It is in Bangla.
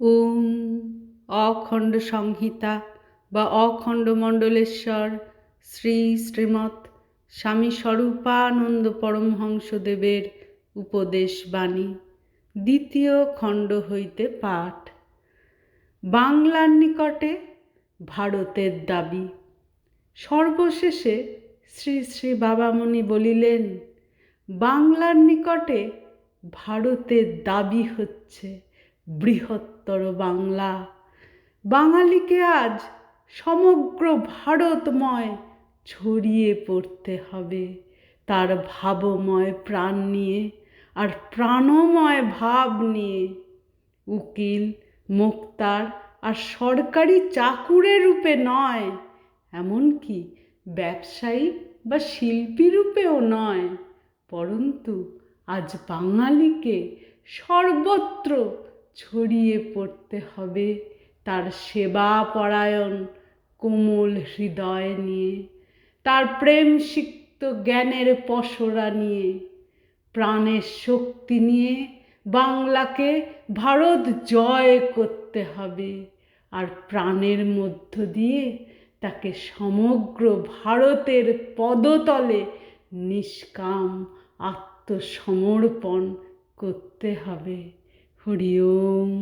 ওম অখণ্ড সংহিতা বা অখণ্ড মণ্ডলেশ্বর শ্রী শ্রীমৎ স্বামী স্বরূপানন্দ পরমহংসদেবের উপদেশ বাণী দ্বিতীয় খণ্ড হইতে পাঠ। বাংলার নিকটে ভারতের দাবি। সর্বশেষে শ্রী শ্রী বাবামণি বলিলেন, বাংলার নিকটে ভারতের দাবি হচ্ছে। বৃহত্তর বাংলা। বাঙালিকে আজ সমগ্র ভারতময় ছড়িয়ে পড়তে হবে। তার ভাবময় প্রাণ নিয়ে আর প্রাণময় ভাব নিয়ে উকিল, মুক্তার আর সরকারি চাকুরে রূপে নয়, এমনকি ব্যবসায়ী বা শিল্পী রূপেও নয়। পরন্তু আজ বাঙালিকে সর্বত্র ছড়িয়ে পড়তে হবে তার সেবা পরায়ণ কোমল হৃদয় নিয়ে, তার প্রেম সিক্ত জ্ঞানের পসরা নিয়ে, প্রাণের শক্তি নিয়ে বাংলাকে ভারত জয় করতে হবে আর প্রাণের মধ্য দিয়ে তাকে সমগ্র ভারতের পদতলে নিষ্কাম আত্মসমর্পণ করতে হবে। হরি ওম